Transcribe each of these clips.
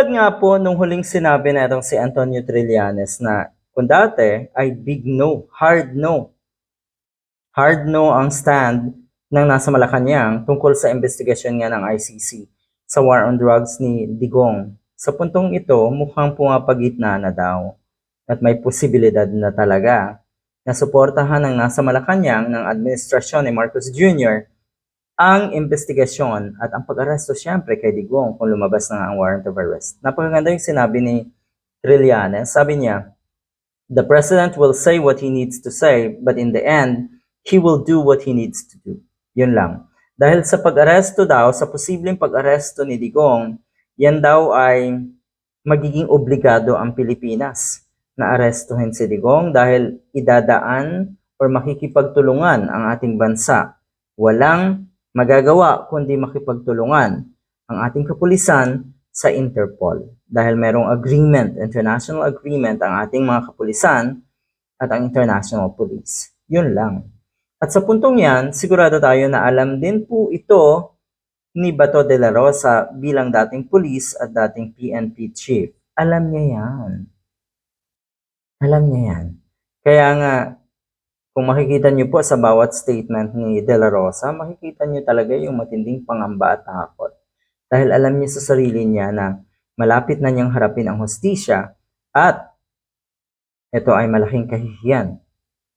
Katulad nga po nung huling sinabi na itong si Antonio Trillanes na kung dati ay big no, hard no. Hard no ang stand ng nasa Malacanang tungkol sa investigasyon nga ng ICC sa war on drugs ni Digong. Sa puntong ito, mukhang pumapagitna na daw at may posibilidad na talaga na suportahan ng nasa Malacanang ng administrasyon ni Marcos Jr. ang investigasyon at ang pag-aresto siyempre kay Digong kung lumabas na nga ang warrant of arrest. Napakaganda yung sinabi ni Trillanes. Sabi niya, The President will say what he needs to say, but in the end, he will do what he needs to do. Yun lang. Dahil sa pag-aresto daw, sa posibleng pag-aresto ni Digong, yan daw ay magiging obligado ang Pilipinas na arestuhin si Digong dahil idadaan or makikipagtulungan ang ating bansa. Walang magagawa kundi makipagtulungan ang ating kapulisan sa Interpol dahil merong agreement, international agreement ang ating mga kapulisan at ang international police. Yun lang. At sa puntong yan, sigurado tayo na alam din po ito ni Bato de la Rosa bilang dating police at dating PNP chief. Alam niya yan. Alam niya yan. Kaya nga, kung makikita niyo po sa bawat statement ni De La Rosa, makikita niyo talaga yung matinding pangamba at takot. Dahil alam niya sa sarili niya na malapit na niyang harapin ang hostisya at ito ay malaking kahihiyan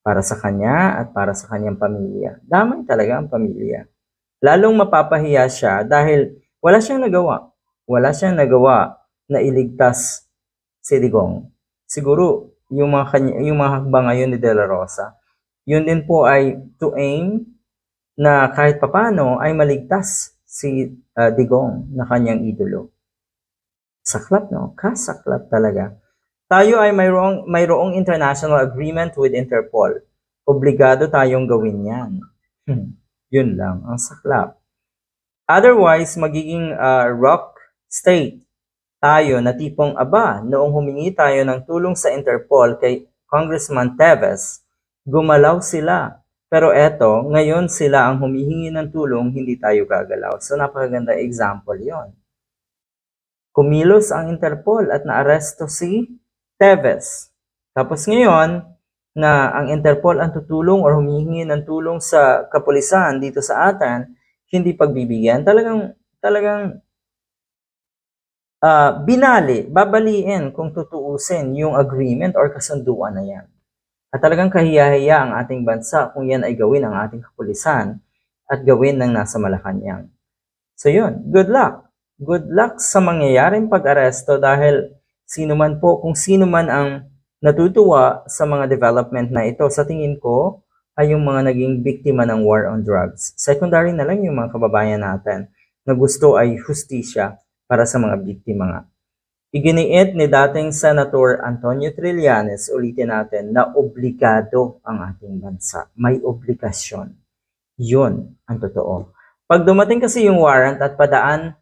para sa kanya at para sa kanyang pamilya. Damay talaga ang pamilya. Lalong mapapahiya siya dahil wala siyang nagawa. Wala siyang nagawa na iligtas si Digong. Siguro, yung mga, kanya, yung mga hakbang ngayon ni De La Rosa, yun din po ay to aim na kahit papano ay maligtas si uh, Digong na kanyang idolo. Saklap, no? Kasaklap talaga. Tayo ay mayroong, mayroong international agreement with Interpol. Obligado tayong gawin yan. Hmm, yun lang, ang saklap. Otherwise, magiging uh, rock state tayo na tipong aba noong humingi tayo ng tulong sa Interpol kay Congressman Teves, gumalaw sila. Pero eto, ngayon sila ang humihingi ng tulong, hindi tayo gagalaw. So napakaganda example yon. Kumilos ang Interpol at naaresto si Teves. Tapos ngayon, na ang Interpol ang tutulong or humihingi ng tulong sa kapulisan dito sa atin, hindi pagbibigyan. Talagang, talagang uh, binali, babaliin kung tutuusin yung agreement or kasunduan na yan. At talagang kahiyahiya ang ating bansa kung yan ay gawin ng ating kapulisan at gawin ng nasa Malacanang. So yun, good luck. Good luck sa mangyayaring pag-aresto dahil sino man po, kung sino man ang natutuwa sa mga development na ito, sa tingin ko, ay yung mga naging biktima ng war on drugs. Secondary na lang yung mga kababayan natin na gusto ay justisya para sa mga biktima nga. Iginiit ni dating Senator Antonio Trillanes, ulitin natin, na obligado ang ating bansa. May obligasyon. Yun ang totoo. Pag dumating kasi yung warrant at padaan,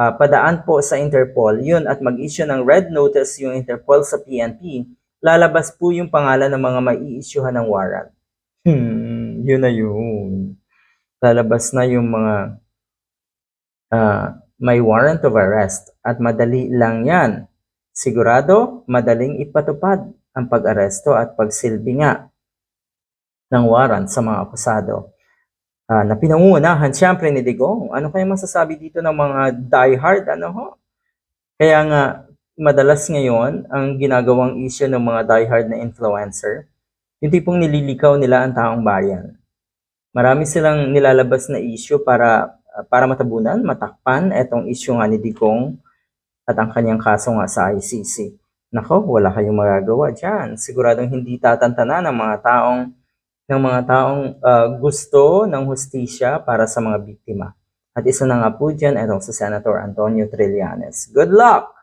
uh, padaan po sa Interpol, yun at mag-issue ng red notice yung Interpol sa PNP, lalabas po yung pangalan ng mga mai-issuehan ng warrant. Hmm, yun na yun. Lalabas na yung mga uh, may warrant of arrest at madali lang yan. Sigurado, madaling ipatupad ang pag-aresto at pagsilbi nga ng warrant sa mga akusado. Uh, na pinangunahan siyempre ni Digong. Ano kaya masasabi dito ng mga diehard? Ano ho? Kaya nga, madalas ngayon, ang ginagawang issue ng mga diehard na influencer, yung tipong nililikaw nila ang taong bayan. Marami silang nilalabas na issue para para matabunan, matakpan itong issue nga ni Digong at ang kanyang kaso nga sa ICC. Nako, wala kayong magagawa dyan. Siguradong hindi tatantana ng mga taong ng mga taong uh, gusto ng hustisya para sa mga biktima. At isa na nga po dyan, itong si Senator Antonio Trillanes. Good luck!